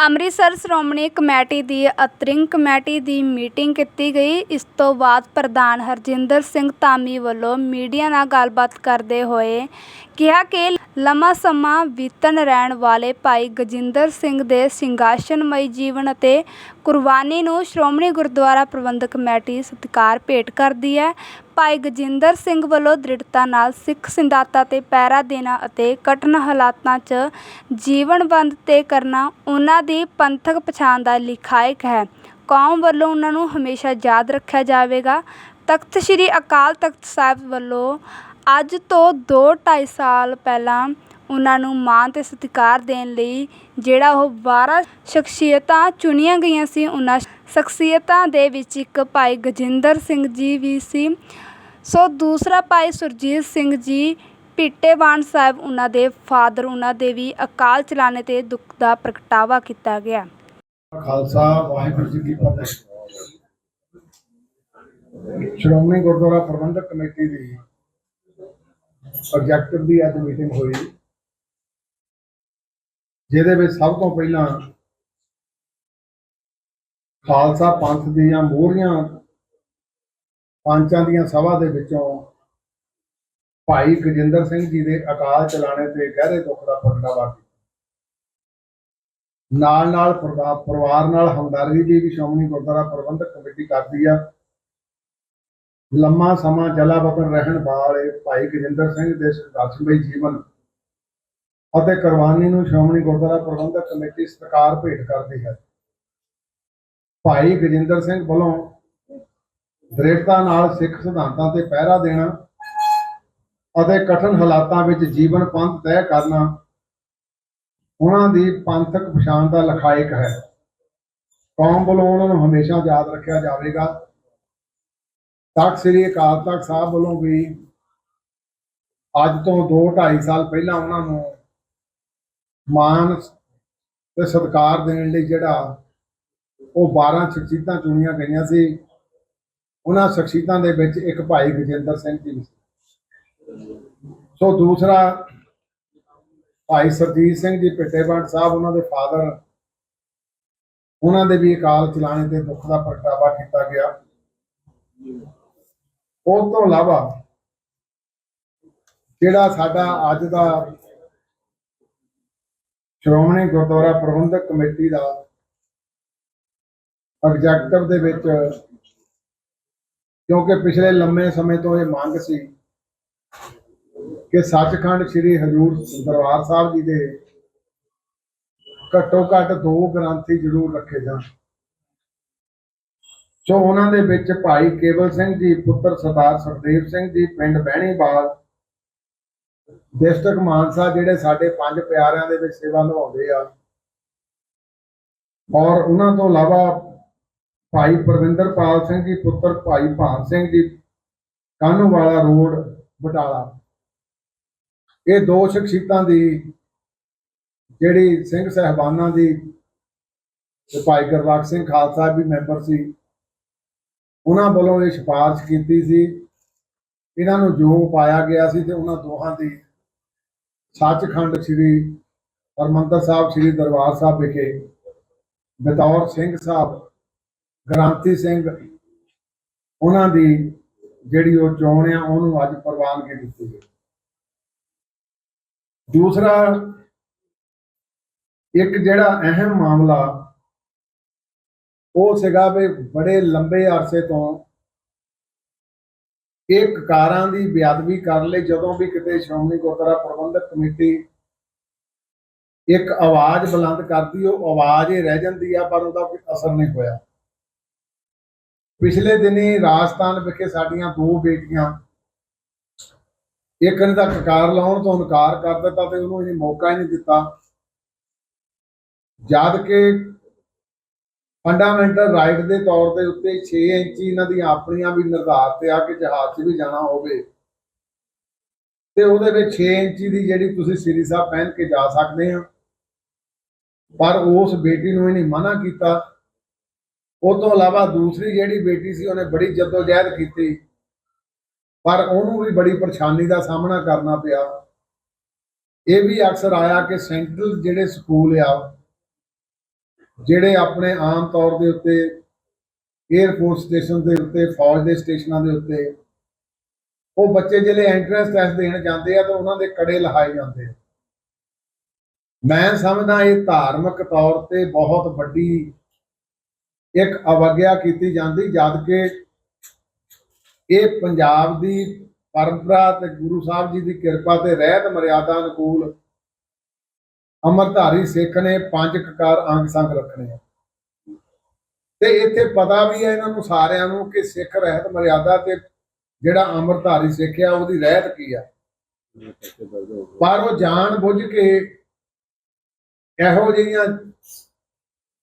Amritsar Shiromani committee ਦੀ ਅੰਤਰਿੰਗ committee ਦੀ ਮੀਟਿੰਗ ਕੀਤੀ ਗਈ। ਇਸ ਤੋਂ ਬਾਅਦ ਪ੍ਰਧਾਨ ਹਰਜਿੰਦਰ ਸਿੰਘ ਧਾਮੀ ਵੱਲੋਂ ਮੀਡੀਆ ਨਾਲ ਗੱਲਬਾਤ ਕਰਦੇ ਹੋਏ ਕਿਹਾ ਕਿ ਲੰਮਾ ਸਮਾਂ ਬੀਤਣ ਰਹਿਣ ਵਾਲੇ ਭਾਈ ਗਜਿੰਦਰ ਸਿੰਘ ਦੇ ਸਿੰਘਾਸਨਮਈ ਜੀਵਨ ਅਤੇ ਕੁਰਬਾਨੀ ਨੂੰ ਸ਼੍ਰੋਮਣੀ ਗੁਰਦੁਆਰਾ ਪ੍ਰਬੰਧਕ ਕਮੇਟੀ ਸਤਿਕਾਰ ਭੇਟ ਕਰਦੀ ਹੈ। ਭਾਈ ਗਜਿੰਦਰ ਸਿੰਘ ਵੱਲੋਂ ਦ੍ਰਿੜਤਾ ਨਾਲ ਸਿੱਖ ਸਿਧਾਂਤਾਂ ਤੇ ਪਹਿਰਾ ਦੇਣਾ ਅਤੇ ਕਠਿਨ ਹਾਲਾਤਾਂ 'ਚ ਜੀਵਨਬੰਦ ਤੇ ਕਰਨਾ ਉਹਨਾਂ ਦੀ ਪੰਥਕ ਪਛਾਣ ਦਾ ਲਿਖਾਇਕ ਹੈ। ਕੌਮ ਵੱਲੋਂ ਉਹਨਾਂ ਨੂੰ ਹਮੇਸ਼ਾ ਯਾਦ ਰੱਖਿਆ ਜਾਵੇਗਾ। ਤਖਤ ਸ੍ਰੀ ਅਕਾਲ ਤਖਤ ਸਾਹਿਬ ਵੱਲੋਂ ਅੱਜ ਤੋਂ ਦੋ ਢਾਈ ਸਾਲ ਪਹਿਲਾਂ ਉਹਨਾਂ ਨੂੰ ਮਾਣ ਤੇ ਸਤਿਕਾਰ ਦੇਣ ਲਈ ਜਿਹੜਾ ਉਹ 12 ਸ਼ਖਸੀਅਤਾਂ ਚੁਣੀਆਂ ਗਈਆਂ ਸੀ, ਉਹਨਾਂ ਸ਼ਖਸੀਅਤਾਂ ਦੇ ਵਿੱਚ ਇੱਕ ਭਾਈ ਗਜਿੰਦਰ ਸਿੰਘ ਜੀ ਵੀ ਸੀ। ਸੋ ਦੂਸਰਾ ਭਾਈ ਸੁਰਜੀਤ ਸਿੰਘ ਜੀ ਪਿੱਟੇਵਾਨ ਸਾਹਿਬ, ਉਹਨਾਂ ਦੇ ਫਾਦਰ, ਉਹਨਾਂ ਦੇ ਵੀ ਅਕਾਲ ਚਲਾਣੇ ਤੇ ਦੁੱਖ ਦਾ ਪ੍ਰਗਟਾਵਾ ਕੀਤਾ ਗਿਆ। ਖਾਲਸਾ, ਵਾਹਿਗੁਰੂ ਜੀ ਕੀ ਫਤਿਹ। ਸ਼੍ਰੋਮਣੀ ਗੁਰਦੁਆਰਾ ਪ੍ਰਬੰਧਕ ਕਮੇਟੀ ਦੀ ਆਬਜੈਕਟਿਵ ਦੀ ਅੱਜ ਮੀਟਿੰਗ ਹੋਈ। ਜਿਹਦੇ ਵਿੱਚ ਸਭ ਤੋਂ ਪਹਿਲਾਂ ਖਾਲਸਾ ਪੰਥ ਦੀਆਂ ਮੋਹਰੀਆਂ ਪੰਚਾਂ ਦੀਆਂ ਸਭਾ ਦੇ ਵਿੱਚੋਂ ਭਾਈ ਗਜਿੰਦਰ ਸਿੰਘ ਜੀ ਦੇ ਅਕਾਲ ਚਲਾਣੇ ਤੇ ਗਹਿਰੇ ਦੁੱਖ ਦਾ ਪ੍ਰਗਟਾਵਾ ਕੀਤਾ। ਨਾਲ ਨਾਲ ਪਰਿਵਾਰ ਨਾਲ ਹਮਦਰਦੀ ਦੀ ਵੀ ਸ਼੍ਰੋਮਣੀ ਗੁਰਦੁਆਰਾ ਪ੍ਰਬੰਧਕ ਕਮੇਟੀ ਕਰਦੀ ਆ। ਲੰਮਾ ਸਮਾਂ ਜਲਾਵਤਨ ਰਹਿਣ ਵਾਲੇ ਭਾਈ ਗਜਿੰਦਰ ਸਿੰਘ ਦੇ ਸੰਘਰਸ਼ਮਈ ਜੀਵਨ ਅਤੇ ਕੁਰਬਾਨੀ ਨੂੰ ਸ਼੍ਰੋਮਣੀ ਗੁਰਦੁਆਰਾ ਪ੍ਰਬੰਧਕ ਕਮੇਟੀ ਸਤਿਕਾਰ ਭੇਟ ਕਰਦੀ ਹੈ। ਭਾਈ ਗਜਿੰਦਰ ਸਿੰਘ ਵੱਲੋਂ ਦ੍ਰਿੜਤਾ ਨਾਲ ਸਿੱਖ ਸਿਧਾਂਤਾਂ ਤੇ ਪਹਿਰਾ ਦੇਣਾ ਅਤੇ ਕਠਿਨ ਹਾਲਾਤਾਂ ਵਿੱਚ ਜੀਵਨ ਪੰਥ ਤੈਅ ਕਰਨਾ ਉਹਨਾਂ ਦੀ ਪੰਥਕ ਪਛਾਣ ਦਾ ਲਖਾਇਕ ਹੈ। ਕੌਮ ਵੱਲੋਂ ਉਹਨਾਂ ਨੂੰ ਹਮੇਸ਼ਾ ਯਾਦ ਰੱਖਿਆ ਜਾਵੇਗਾ। ਤਖਤ ਸ੍ਰੀ ਅਕਾਲ ਤਖਤ ਸਾਹਿਬ ਵੱਲੋਂ ਵੀ ਅੱਜ ਤੋਂ 2 2.5 ਸਾਲ ਪਹਿਲਾਂ ਉਹਨਾਂ ਨੂੰ ਮਾਨ ਤੇ ਸਤਿਕਾਰ ਦੇਣ ਲਈ ਜਿਹੜਾ ਉਹ 12 ਸ਼ਖਸੀਅਤਾਂ ਚੁਣੀਆਂ ਗਈਆਂ ਸੀ, ਉਹਨਾਂ ਸ਼ਖਸੀਅਤਾਂ ਦੇ ਵਿੱਚ ਇੱਕ ਭਾਈ ਗਜਿੰਦਰ ਸਿੰਘ ਜੀ ਵੀ ਸੋ ਦੂਸਰਾ ਭਾਈ ਸਰਜੀਤ ਸਿੰਘ ਜੀ ਪਿੱਟੇਵੰਡ ਸਾਹਿਬ, ਉਹਨਾਂ ਦੇ ਫਾਦਰ, ਉਹਨਾਂ ਦੇ ਵੀ ਅਕਾਲ ਚਲਾਣੇ ਤੇ ਦੁੱਖ ਦਾ ਪ੍ਰਗਟਾਵਾ ਕੀਤਾ ਗਿਆ। ਉਸ ਤੋਂ ਇਲਾਵਾ ਜਿਹੜਾ ਸਾਡਾ ਅੱਜ ਦਾ ਸ਼੍ਰੋਮਣੀ ਗੁਰਦੁਆਰਾ ਪ੍ਰਬੰਧਕ ਕਮੇਟੀ ਦਾ ਐਗਜ਼ੈਕਟਿਵ ਦੇ ਵਿੱਚ ਕਿਉਂਕਿ ਪਿਛਲੇ ਲੰਮੇ ਸਮੇਂ ਤੋਂ ਇਹ ਮੰਗ ਸੀ ਕਿ ਸੱਚਖੰਡ ਸ੍ਰੀ ਹਜੂਰ ਦਰਬਾਰ ਸਾਹਿਬ ਜੀ ਦੇ ਘੱਟੋ ਘੱਟ ਦੋ ਗ੍ਰੰਥੀ ਜ਼ਰੂਰ ਰੱਖੇ ਜਾਣ। ਸੋ ਉਹਨਾਂ ਦੇ ਵਿੱਚ ਭਾਈ ਕੇਵਲ ਸਿੰਘ ਜੀ, ਪੁੱਤਰ ਸਰਦਾਰ ਸੁਖਦੇਵ ਸਿੰਘ ਜੀ, ਪਿੰਡ ਬਹਿਣੀਵਾਲ ਡਿਸਟ੍ਰਿਕਟ ਮਾਨਸਾ ਜਿਹੜੇ ਸਾਡੇ ਪੰਜ ਪਿਆਰਿਆਂ ਦੇ ਵਿੱਚ ਸੇਵਾ ਨਿਭਾਉਂਦੇ ਆ, ਔਰ ਉਹਨਾਂ ਤੋਂ ਇਲਾਵਾ ਭਾਈ ਪ੍ਰਵਿੰਦਰਪਾਲ ਸਿੰਘ ਜੀ ਪੁੱਤਰ ਭਾਈ ਭਾਨ ਸਿੰਘ ਜੀ, ਕਾਨੂੰਵਾਲਾ ਰੋਡ, ਬਟਾਲਾ। ਇਹ ਦੋ ਸ਼ਖਸੀਅਤਾਂ ਦੀ ਜਿਹੜੀ ਸਿੰਘ ਸਹਿਬਾਨਾਂ ਦੀ ਤੇ ਭਾਈ ਗੁਰਬਖਸ਼ ਸਿੰਘ ਖਾਲਸਾ ਵੀ ਮੈਂਬਰ ਸੀ, ਉਹਨਾਂ ਵੱਲੋਂ ਇਹ ਸਿਫਾਰਿਸ਼ ਕੀਤੀ ਸੀ ਇਹਨਾਂ ਨੂੰ ਜੋ ਪਾਇਆ ਗਿਆ ਸੀ ਤੇ ਉਹਨਾਂ ਦੋਹਾਂ ਦੀ ਸੱਚਖੰਡ ਸ੍ਰੀ ਹਰਮੰਦਰ ਸਾਹਿਬ, ਸ੍ਰੀ ਦਰਬਾਰ ਸਾਹਿਬ ਵਿਖੇ ਬਤੌਰ ਸਿੰਘ ਸਾਹਿਬ ਗ੍ਰਾਂਤੀ ਸਿੰਘ, ਉਹਨਾਂ ਦੀ ਜਿਹੜੀ ਉਹ ਚੋਣ ਆ, ਉਹਨੂੰ ਅੱਜ ਪ੍ਰਵਾਨਗੀ ਦਿੱਤੀ ਗਈ। ਦੂਸਰਾ, ਇੱਕ ਜਿਹੜਾ ਅਹਿਮ ਮਾਮਲਾ, ਉਹ ਸੀਗਾ ਵੀ ਬੜੇ ਲੰਬੇ ਅਰਸੇ ਤੋਂ ਇਹ ਕਕਾਰਾਂ ਦੀ ਬੇਅਦਬੀ ਕਰਨ ਲਈ ਜਦੋਂ ਵੀ ਕਿਤੇ ਸ਼੍ਰੋਮਣੀ ਗੁਰਦੁਆਰਾ ਪ੍ਰਬੰਧਕ ਕਮੇਟੀ ਇੱਕ ਆਵਾਜ਼ ਬੁਲੰਦ ਕਰਦੀ, ਉਹ ਆਵਾਜ਼ ਹੀ ਰਹਿ ਜਾਂਦੀ ਆ, ਪਰ ਉਹਦਾ ਕੋਈ ਅਸਰ ਨਹੀਂ ਹੋਇਆ। ਪਿਛਲੇ ਦਿਨੀ ਰਾਜਸਥਾਨ ਵਿਖੇ ਸਾਡੀਆਂ ਦੋ ਬੇਟੀਆਂ ਇੱਕ ਨੇ ਤਾਂ ਕਕਾਰ ਲਾਉਣ ਤੋਂ ਇਨਕਾਰ ਕਰ ਦਿੱਤਾ ਤੇ ਉਹਨੂੰ ਇਹ ਮੌਕਾ ਹੀ ਨਹੀਂ ਦਿੱਤਾ। ਜਦ ਕਿ ਫੰਡਾਮੈਂਟਲ ਰਾਈਟ ਦੇ ਤੌਰ ਦੇ ਉੱਤੇ 6 ਇੰਚੀ ਇਹਨਾਂ ਦੀਆਂ ਆਪਣੀਆਂ ਵੀ ਨਿਰਧਾਰਤ ਆ ਕਿ ਜਹਾਜ਼ 'ਚ ਵੀ ਜਾਣਾ ਹੋਵੇ। ਤੇ ਉਹਦੇ ਵਿੱਚ 6 ਇੰਚੀ ਦੀ ਜਿਹੜੀ ਤੁਸੀਂ ਸ੍ਰੀ ਸਾਹਿਬ ਪਹਿਨ ਕੇ ਜਾ ਸਕਦੇ ਆ ਪਰ ਉਸ ਬੇਟੀ ਨੂੰ ਇਹਨੇ ਮਨਾ ਕੀਤਾ। ਉਹ ਤੋਂ ਇਲਾਵਾ ਦੂਸਰੀ ਜਿਹੜੀ ਬੇਟੀ ਸੀ, ਉਹਨੇ ਬੜੀ ਜਦੋਜਹਿਦ ਕੀਤੀ। ਪਰ ਉਹਨੂੰ ਵੀ ਬੜੀ ਪਰੇਸ਼ਾਨੀ ਦਾ ਸਾਹਮਣਾ ਕਰਨਾ ਪਿਆ। ਇਹ ਵੀ ਅਕਸਰ ਆਇਆ ਕਿ ਸੈਂਟਰਲ ਜਿਹੜੇ ਸਕੂਲ ਆ ਜਿਹੜੇ ਆਪਣੇ ਆਮ ਤੌਰ ਦੇ ਉੱਤੇ 에ਅਰਫੋਰਸ ਸਟੇਸ਼ਨ ਦੇ ਉੱਤੇ, ਫੌਜ ਦੇ ਸਟੇਸ਼ਨਾਂ ਦੇ ਉੱਤੇ, ਉਹ ਬੱਚੇ ਜਿਹੜੇ ਐਂਟਰੈਂਸ ਟੈਸਟ ਦੇਣ ਜਾਂਦੇ ਆ ਤਾਂ ਉਹਨਾਂ ਦੇ ਕੜੇ ਲਹਾਏ ਜਾਂਦੇ ਆ। ਮੈਂ ਸਮਝਦਾ ਇਹ ਧਾਰਮਿਕ ਤੌਰ ਤੇ ਬਹੁਤ ਵੱਡੀ ਇੱਕ ਅਵਗਿਆ ਕੀਤੀ ਜਾਂਦੀ, ਜਦ ਕਿ ਇਹ ਪੰਜਾਬ ਦੀ ਪਰੰਪਰਾ ਤੇ ਗੁਰੂ ਸਾਹਿਬ ਜੀ ਦੀ ਕਿਰਪਾ ਤੇ ਰਹਿਤ ਮਰਿਆਦਾ ਅਨੁਕੂਲ ਅਮਰਧਾਰੀ ਸਿੱਖ ਨੇ ਪੰਜ ਕਕਾਰ ਅੰਗ ਸੰਗ ਰੱਖਣੇ ਆ। ਤੇ ਇੱਥੇ ਪਤਾ ਵੀ ਹੈ ਇਹਨਾਂ ਨੂੰ ਸਾਰਿਆਂ ਨੂੰ ਕਿ ਸਿੱਖ ਰਹਿਤ ਮਰਿਆਦਾ ਤੇ ਜਿਹੜਾ ਅਮਰਧਾਰੀ ਸਿੱਖ ਆ, ਉਹਦੀ ਰਹਿਤ ਕੀ ਆ? ਪਰ ਉਹ ਜਾਣ ਬੁੱਝ ਕੇ ਇਹੋ ਜਿਹੀਆਂ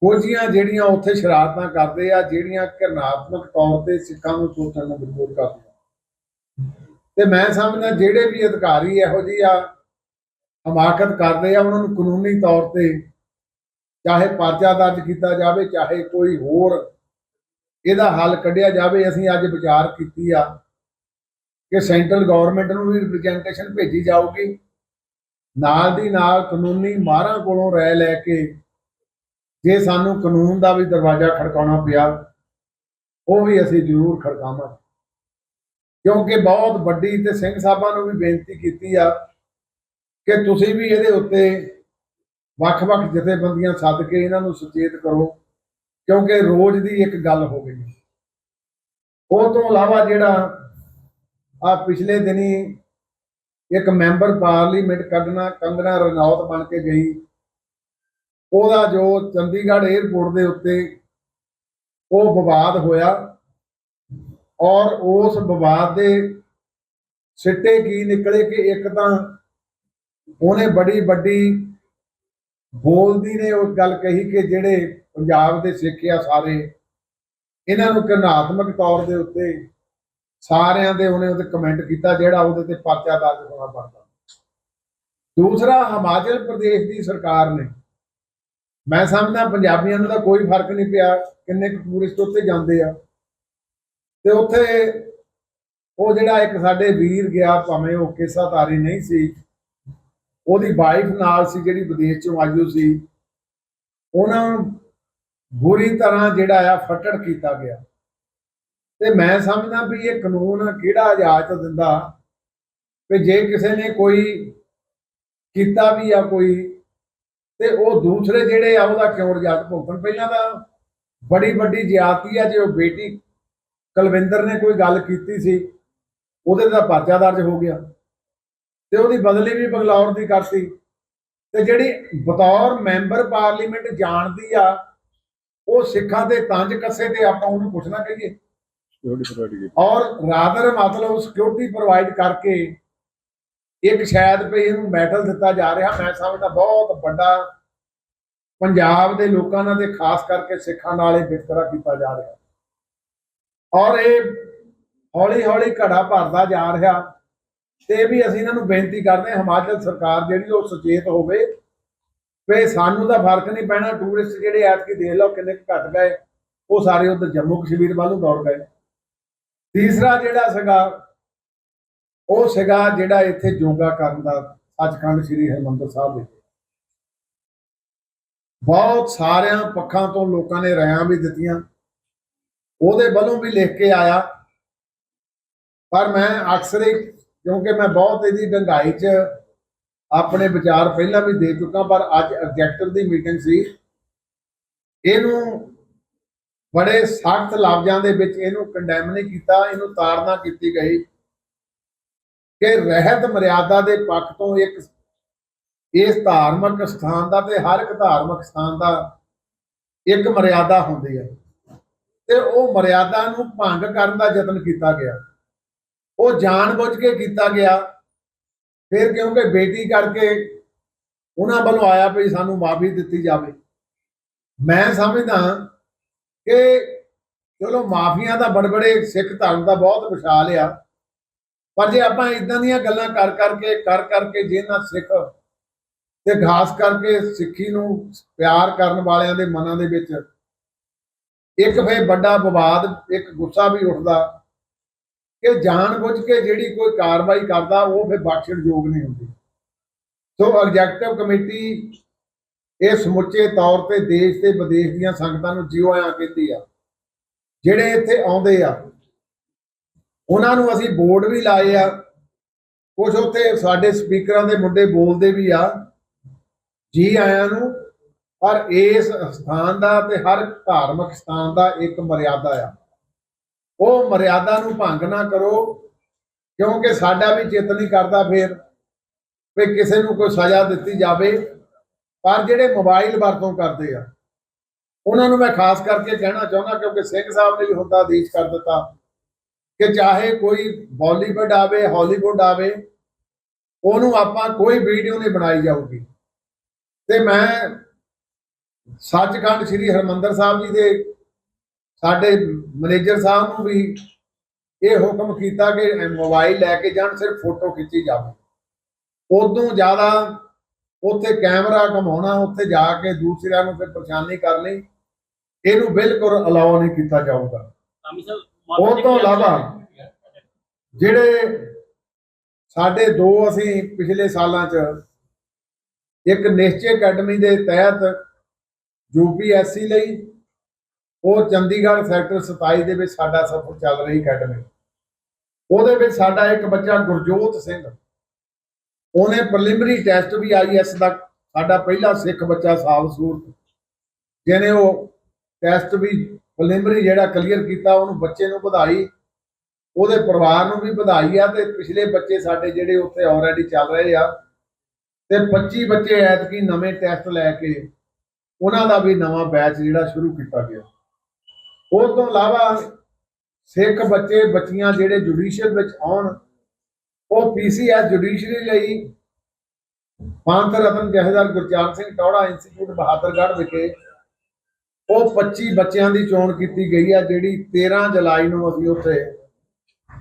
ਕੋਝੀਆਂ ਜਿਹੜੀਆਂ ਉੱਥੇ ਸ਼ਰਾਰਤਾਂ ਕਰਦੇ ਆ, ਜਿਹੜੀਆਂ ਘਰਨਾਤਮਕ ਤੌਰ ਤੇ ਸਿੱਖਾਂ ਨੂੰ ਸੋਚਣ ਨੂੰ ਮਜਬੂਰ ਕਰਦੀਆਂ। ਤੇ ਮੈਂ ਸਮਝਦਾ ਜਿਹੜੇ ਵੀ ਅਧਿਕਾਰੀ ਇਹੋ ਜਿਹੇ ਆ ਹਮਾਕਤ ਕਰਦੇ ਆ, ਉਹਨਾਂ ਨੂੰ ਕਾਨੂੰਨੀ ਤੌਰ ਤੇ ਚਾਹੇ ਪਰਚਾ ਦਰਜ ਕੀਤਾ ਜਾਵੇ, ਚਾਹੇ ਕੋਈ ਹੋਰ ਇਹਦਾ ਹੱਲ ਕੱਢਿਆ ਜਾਵੇ, ਅਸੀਂ ਅੱਜ ਵਿਚਾਰ ਕੀਤੀ ਆ ਕਿ ਸੈਂਟਰਲ ਗਵਰਨਮੈਂਟ ਨੂੰ ਵੀ ਰਿਪਰੈਜ਼ੈਂਟੇਸ਼ਨ ਭੇਜੀ ਜਾਊਗੀ। ਨਾਲ ਦੀ ਨਾਲ ਕਾਨੂੰਨੀ ਮਾਹਰਾਂ ਕੋਲੋਂ ਰਾਏ ਲੈ ਕੇ ਜੇ ਸਾਨੂੰ ਕਾਨੂੰਨ ਦਾ ਵੀ ਦਰਵਾਜ਼ਾ ਖੜਕਾਉਣਾ ਪਿਆ, ਉਹ ਵੀ ਅਸੀਂ ਜ਼ਰੂਰ ਖੜਕਾਵਾਂਗੇ। ਕਿਉਂਕਿ ਬਹੁਤ ਵੱਡੀ ਤੇ ਸਿੰਘ ਸਾਹਿਬਾਂ ਨੂੰ ਵੀ ਬੇਨਤੀ ਕੀਤੀ ਆ ਕਿ ਤੁਸੀਂ ਵੀ ਇਹਦੇ ਉੱਤੇ ਵੱਖ-ਵੱਖ ਜਥੇਬੰਦੀਆਂ ਸੱਦ ਕੇ ਇਹਨਾਂ ਨੂੰ ਸੁਚੇਤ ਕਰੋ, ਕਿਉਂਕਿ ਰੋਜ਼ ਦੀ ਇੱਕ ਗੱਲ ਹੋ ਗਈ। ਉਹ ਤੋਂ ਇਲਾਵਾ ਜਿਹੜਾ ਆ ਪਿਛਲੇ ਦਿਨੀ ਇੱਕ ਮੈਂਬਰ ਪਾਰਲੀਮੈਂਟ ਕੱਢਣਾ ਕੰਗਨਾ ਰਣੌਤ ਬਣ ਕੇ ਗਈ, ਉਹਦਾ ਜੋ ਚੰਡੀਗੜ੍ਹ 에ਅਰਪੋਰਟ ਦੇ ਉੱਤੇ ਉਹ ਵਿਵਾਦ ਹੋਇਆ ਔਰ ਉਸ ਵਿਵਾਦ ਦੇ ਸਿੱਟੇ ਕੀ ਨਿਕਲੇ ਕਿ ਇੱਕ ਤਾਂ ਉਹਨੇ ਬੜੀ ਵੱਡੀ ਬੋਲਦੀ ਨੇ ਉਹ ਗੱਲ ਕਹੀ ਕਿ ਜਿਹੜੇ ਪੰਜਾਬ ਦੇ ਸਿੱਖ ਆ ਸਾਰੇ, ਇਹਨਾਂ ਨੂੰ ਘਰਨਾਤਮਕ ਤੌਰ ਦੇ ਉੱਤੇ ਸਾਰਿਆਂ ਦੇ ਉਹਨੇ ਉਹਦੇ ਕਮੈਂਟ ਕੀਤਾ ਜਿਹੜਾ ਉਹਦੇ ਤੇ ਪਰਚਾ ਦਰਜ ਹੋਣਾ ਬਣਦਾ। ਦੂਸਰਾ, ਹਿਮਾਚਲ ਪ੍ਰਦੇਸ਼ ਦੀ ਸਰਕਾਰ ਨੇ, ਮੈਂ ਸਮਝਦਾ ਪੰਜਾਬੀਆਂ ਨੂੰ ਤਾਂ ਕੋਈ ਫ਼ਰਕ ਨਹੀਂ ਪਿਆ ਕਿੰਨੇ ਕੁ ਟੂਰਿਸਟ ਉੱਥੇ ਜਾਂਦੇ ਆ। ਤੇ ਉੱਥੇ ਉਹ ਜਿਹੜਾ ਇੱਕ ਸਾਡੇ ਵੀਰ ਗਿਆ, ਭਾਵੇਂ ਉਹ ਕਿੱਸਾਧਾਰੀ ਨਹੀਂ ਸੀ ਉਹਦੀ ਵਾਈਫ ਨਾਲ ਸੀ, ਜਿਹੜੀ ਵਿਦੇਸ਼ ਚੋਂ ਆਈ ਹੋਈ ਸੀ। ਉਹਨਾਂ ਨੂੰ ਬੁਰੀ ਤਰ੍ਹਾਂ ਜਿਹੜਾ ਆ ਫਟੜ ਕੀਤਾ ਗਿਆ। ਤੇ ਮੈਂ ਸਮਝਦਾ ਵੀ ਇਹ ਕਾਨੂੰਨ ਕਿਹੜਾ ਇਜਾਜ਼ਤ ਦਿੰਦਾ? ਵੀ ਜੇ ਕਿਸੇ ਨੇ ਕੋਈ ਕੀਤਾ ਵੀ ਆ ਕੋਈ, ਤੇ ਉਹ ਦੂਸਰੇ ਜਿਹੜੇ ਆ, ਉਹਦਾ ਕਿਉਂ ਇਜਾਜ਼ਤ ਭੁਗਤਣ? ਪਹਿਲਾਂ ਤਾਂ ਬੜੀ ਵੱਡੀ ਜ਼ਿਆਤੀ ਆ, ਜੇ ਉਹ ਬੇਟੀ ਕੁਲਵਿੰਦਰ ਨੇ ਕੋਈ ਗੱਲ ਕੀਤੀ ਸੀ, ਉਹਦੇ ਦਾ ਪਰਚਾ ਦਰਜ ਹੋ ਗਿਆ। ਤੇ ਉਹਦੀ ਬਦਲੀ ਵੀ ਬੰਗਲੌਰ ਦੀ ਕਰਤੀ ਤੇ ਜਿਹੜੀ ਬਤੌਰ ਮੈਂਬਰ ਪਾਰਲੀਮੈਂਟ ਜਾਣਦੀ ਆ ਉਹ ਸਿੱਖਾਂ ਦੇ ਤੰਜ ਕੱਸੇ ਤੇ ਆਪਾਂ ਉਹਨੂੰ ਪੁੱਛਣਾ ਕਹੀਏ। ਔਰ ਰਾਦਰ ਮਤਲਬ ਸਿਕਿਉਰਿਟੀ ਪ੍ਰੋਵਾਈਡ ਕਰਕੇ ਇੱਕ ਸ਼ਾਇਦ ਵੀ ਇਹਨੂੰ ਮੈਡਲ ਦਿੱਤਾ ਜਾ ਰਿਹਾ। ਮੈਂ ਸਮਝਦਾ ਬਹੁਤ ਵੱਡਾ ਪੰਜਾਬ ਦੇ ਲੋਕਾਂ ਨਾਲ ਤੇ ਖਾਸ ਕਰਕੇ ਸਿੱਖਾਂ ਨਾਲ ਇਹ ਵਿਤਕਰਾ ਕੀਤਾ ਜਾ ਰਿਹਾ। ਔਰ ਇਹ ਹੌਲੀ ਹੌਲੀ ਘੜਾ ਭਰਦਾ ਜਾ ਰਿਹਾ। ਤੇ ਵੀ ਅਸੀਂ ਇਹਨਾਂ ਨੂੰ ਬੇਨਤੀ ਕਰਦੇ ਹਾਂ, ਹਿਮਾਚਲ ਸਰਕਾਰ ਜਿਹੜੀ ਉਹ ਸੁਚੇਤ ਹੋਵੇ। ਵੀ ਸਾਨੂੰ ਤਾਂ ਫ਼ਰਕ ਨਹੀਂ ਪੈਣਾ ਟੂਰਿਸਟ ਜਿਹੜੇ ਐਤਕੀ ਦੇਖ ਲਓ ਕਿੰਨੇ ਕੁ ਘਟ ਗਏ, ਉਹ ਸਾਰੇ ਉਧਰ ਜੰਮੂ ਕਸ਼ਮੀਰ ਵੱਲ ਨੂੰ ਦੌੜ ਗਏ। ਤੀਸਰਾ ਜਿਹੜਾ ਸੀਗਾ, ਉਹ ਸੀਗਾ ਜਿਹੜਾ ਇੱਥੇ ਯੋਗਾ ਕਰਨ ਦਾ ਸੱਚਖੰਡ ਸ੍ਰੀ ਹਰਿਮੰਦਰ ਸਾਹਿਬ ਵਿਖੇ ਬਹੁਤ ਸਾਰਿਆਂ ਪੱਖਾਂ ਤੋਂ ਲੋਕਾਂ ਨੇ ਰਾਇਆਂ ਵੀ ਦਿੱਤੀਆਂ। ਉਹਦੇ ਵੱਲੋਂ ਵੀ ਲਿਖ ਕੇ ਆਇਆ। ਪਰ ਮੈਂ ਅਕਸਰ ਹੀ ਕਿਉਂਕਿ ਮੈਂ ਬਹੁਤ ਇਹਦੀ ਡੰਗਾਈ 'ਚ ਆਪਣੇ ਵਿਚਾਰ ਪਹਿਲਾਂ ਵੀ ਦੇ ਚੁੱਕਾ, ਪਰ ਅੱਜ ਐਗਜ਼ੈਕਟਿਵ ਦੀ ਮੀਟਿੰਗ ਸੀ। ਇਹਨੂੰ ਬੜੇ ਸਖਤ ਲਫ਼ਜ਼ਾਂ ਦੇ ਵਿੱਚ ਇਹਨੂੰ ਕੰਡੈਮ ਨਹੀਂ ਕੀਤਾ, ਇਹਨੂੰ ਤਾੜਨਾ ਕੀਤੀ ਗਈ ਕਿ ਰਹਿਤ ਮਰਿਆਦਾ ਦੇ ਪੱਖ ਤੋਂ ਇੱਕ ਇਸ ਧਾਰਮਿਕ ਸਥਾਨ ਦਾ ਤੇ ਹਰ ਇੱਕ ਧਾਰਮਿਕ ਸਥਾਨ ਦਾ ਇੱਕ ਮਰਿਆਦਾ ਹੁੰਦੀ ਹੈ। ਤੇ ਉਹ ਮਰਿਆਦਾ ਨੂੰ ਭੰਗ ਕਰਨ ਦਾ ਯਤਨ ਕੀਤਾ ਗਿਆ। ਉਹ ਜਾਣਬੁੱਝ ਕੇ ਕੀਤਾ ਗਿਆ। ਫਿਰ ਕਿਉਂਕਿ ਬੇਟੀ ਕਰਕੇ ਉਹਨਾਂ ਵੱਲੋਂ ਆਇਆ ਵੀ ਸਾਨੂੰ ਮਾਫੀ ਦਿੱਤੀ ਜਾਵੇ। ਮੈਂ ਸਮਝਦਾ ਕਿ ਚਲੋ ਮਾਫੀਆਂ ਦਾ ਬੜਬੜੇ ਸਿੱਖ ਧਰਮ ਦਾ ਬਹੁਤ ਵਿਸ਼ਾਲ ਆ। ਪਰ ਜੇ ਆਪਾਂ ਇਦਾਂ ਦੀਆਂ ਗੱਲਾਂ ਕਰ ਕਰਕੇ ਕਰ ਕਰਕੇ ਜੇ ਨਾ ਸਿੱਖ ਤੇ ਖਾਸ ਕਰਕੇ ਸਿੱਖੀ ਨੂੰ ਪਿਆਰ ਕਰਨ ਵਾਲਿਆਂ ਦੇ ਮਨਾਂ ਦੇ ਵਿੱਚ ਇੱਕ ਫੇ ਵੱਡਾ ਵਿਵਾਦ, ਇੱਕ ਗੁੱਸਾ ਵੀ ਉੱਠਦਾ। ਕਿ ਜਾਣ ਬੁੱਝ ਕੇ ਜਿਹੜੀ ਕੋਈ ਕਾਰਵਾਈ ਕਰਦਾ, ਉਹ ਫਿਰ ਬਖਸ਼ਣਯੋਗ ਨਹੀਂ ਹੁੰਦੀ। ਸੋ ਐਗਜ਼ੈਕਟਿਵ ਕਮੇਟੀ ਇਹ ਸਮੁੱਚੇ ਤੌਰ ਤੇ ਦੇਸ਼ ਤੇ ਵਿਦੇਸ਼ ਦੀਆਂ ਸੰਗਤਾਂ ਨੂੰ ਜਿਉ ਆਇਆਂ ਕਹਿੰਦੀ ਆ, ਜਿਹੜੇ ਇੱਥੇ ਆਉਂਦੇ ਆ, ਉਹਨਾਂ ਨੂੰ ਅਸੀਂ ਬੋਰਡ ਵੀ ਲਾਏ ਆ। ਕੁਝ ਉੱਥੇ ਸਾਡੇ ਸਪੀਕਰਾਂ ਦੇ ਮੁੰਡੇ ਬੋਲਦੇ ਵੀ ਆ, ਜੀ ਆਇਆਂ ਨੂੰ, ਪਰ ਇਸ ਸਥਾਨ ਦਾ ਤੇ ਹਰ ਧਾਰਮਿਕ ਸਥਾਨ ਦਾ ਇੱਕ ਮਰਿਆਦਾ ਆ। ਉਹ ਮਰਿਆਦਾ ਨੂੰ ਭੰਗ ਨਾ ਕਰੋ, ਕਿਉਂਕਿ ਸਾਡਾ ਵੀ ਚਿੱਤ ਨਹੀਂ ਕਰਦਾ ਫੇਰ ਵੀ ਕਿਸੇ ਨੂੰ ਕੋਈ ਸਜ਼ਾ ਦਿੱਤੀ ਜਾਵੇ। ਪਰ ਜਿਹੜੇ ਮੋਬਾਈਲ ਵਰਤੋਂ ਕਰਦੇ ਆ, ਉਹਨਾਂ ਨੂੰ ਮੈਂ ਖਾਸ ਕਰਕੇ ਕਹਿਣਾ ਚਾਹੁੰਦਾ, ਕਿਉਂਕਿ ਸਿੰਘ ਸਾਹਿਬ ਨੇ ਵੀ ਹੁੰਦਾ ਆਦੇਸ਼ ਕਰ ਦਿੱਤਾ ਕਿ ਚਾਹੇ ਕੋਈ ਬਾਲੀਵੁੱਡ ਆਵੇ, ਹਾਲੀਵੁੱਡ ਆਵੇ, ਉਹਨੂੰ ਆਪਾਂ ਕੋਈ ਵੀਡੀਓ ਨਹੀਂ ਬਣਾਈ ਜਾਊਗੀ। ਤੇ ਮੈਂ ਸੱਚਖੰਡ ਸ੍ਰੀ ਹਰਮੰਦਰ ਸਾਹਿਬ ਜੀ ਦੇ ਸਾਡੇ ਮੈਨੇਜਰ ਸਾਹਿਬ ਨੂੰ ਵੀ ਇਹ ਹੁਕਮ ਕੀਤਾ ਕਿ ਮੋਬਾਈਲ ਲੈ ਕੇ ਜਾਣ ਸਿਰਫ ਫੋਟੋ ਖਿੱਚੀ ਜਾਵੇ। ਉਦੋਂ ਜ਼ਿਆਦਾ ਉੱਥੇ ਕੈਮਰਾ ਘਮਾਉਣਾ ਉੱਥੇ ਜਾ ਕੇ ਦੂਸਰਿਆਂ ਨੂੰ ਫਿਰ ਪਰੇਸ਼ਾਨੀ ਕਰਨੀ ਇਹਨੂੰ ਬਿਲਕੁਲ ਅਲਾਉ ਨਹੀਂ ਕੀਤਾ ਜਾਊਗਾ। ਉਹ ਤੋਂ ਇਲਾਵਾ ਜਿਹੜੇ ਸਾਡੇ ਦੋ ਅਸੀਂ ਪਿਛਲੇ ਸਾਲਾਂ 'ਚ ਇੱਕ ਨਿਸ਼ਚੈ ਅਕੈਡਮੀ ਦੇ ਤਹਿਤ ਯੂਪੀਐਸਸੀ ਲਈ ਉਹ ਚੰਡੀਗੜ੍ਹ ਸੈਕਟਰ 27 ਦੇ ਵਿੱਚ ਸਾਡਾ ਸਫ਼ਰ ਚੱਲ ਰਹੀ ਅਕੈਡਮੀ। ਉਹਦੇ ਵਿੱਚ ਸਾਡਾ ਇੱਕ ਬੱਚਾ ਗੁਰਜੋਤ ਸਿੰਘ। ਉਹਨੇ ਪ੍ਰੀਲਿਮਿਨਰੀ ਟੈਸਟ ਵੀ ਆਈਐਸ ਦਾ, ਸਾਡਾ ਪਹਿਲਾ ਸਿੱਖ ਬੱਚਾ ਸਾਲ ਸੂਰਤ। ਜਿਹਨੇ ਉਹ ਟੈਸਟ ਵੀ ਪ੍ਰੀਲਿਮਿਨਰੀ ਜਿਹੜਾ ਕਲੀਅਰ ਕੀਤਾ, ਉਹਨੂੰ ਬੱਚੇ ਨੂੰ ਵਧਾਈ। ਉਹਦੇ ਪਰਿਵਾਰ ਨੂੰ ਵੀ ਵਧਾਈ ਆ ਤੇ ਪਿਛਲੇ ਬੱਚੇ ਸਾਡੇ ਜਿਹੜੇ ਉੱਥੇ ਆਲਰੇਡੀ ਚੱਲ ਰਹੇ ਆ। ਤੇ 25 ਬੱਚੇ ਐਤਕੀ ਨਵੇਂ ਟੈਸਟ ਲੈ ਕੇ, ਉਹਨਾਂ ਦਾ ਵੀ ਨਵਾਂ ਬੈਚ ਜਿਹੜਾ ਸ਼ੁਰੂ ਕੀਤਾ ਗਿਆ। ਉਹ ਤੋਂ ਇਲਾਵਾ ਸਿੱਖ ਬੱਚੇ, ਬੱਚੀਆਂ ਜਿਹੜੇ ਜੁਡੀਸ਼ੀਅਲ ਵਿੱਚ ਆਉਣ, ਉਹ ਪੀਸੀਐਸ ਜੁਡੀਸ਼ਰੀ ਲਈ ਪੰਥ ਰਤਨ ਜਹੇਦਾਰ ਗੁਰਚਰਨ ਸਿੰਘ ਟੌੜਾ ਇੰਸਟੀਚਿਊਟ ਬਹਾਦਰਗੜ੍ਹ ਵਿਖੇ ਉਹ 25 ਬੱਚਿਆਂ ਦੀ ਚੋਣ ਕੀਤੀ ਗਈ ਹੈ, ਜਿਹੜੀ 13 ਜੁਲਾਈ ਨੂੰ ਅਸੀਂ ਉੱਥੇ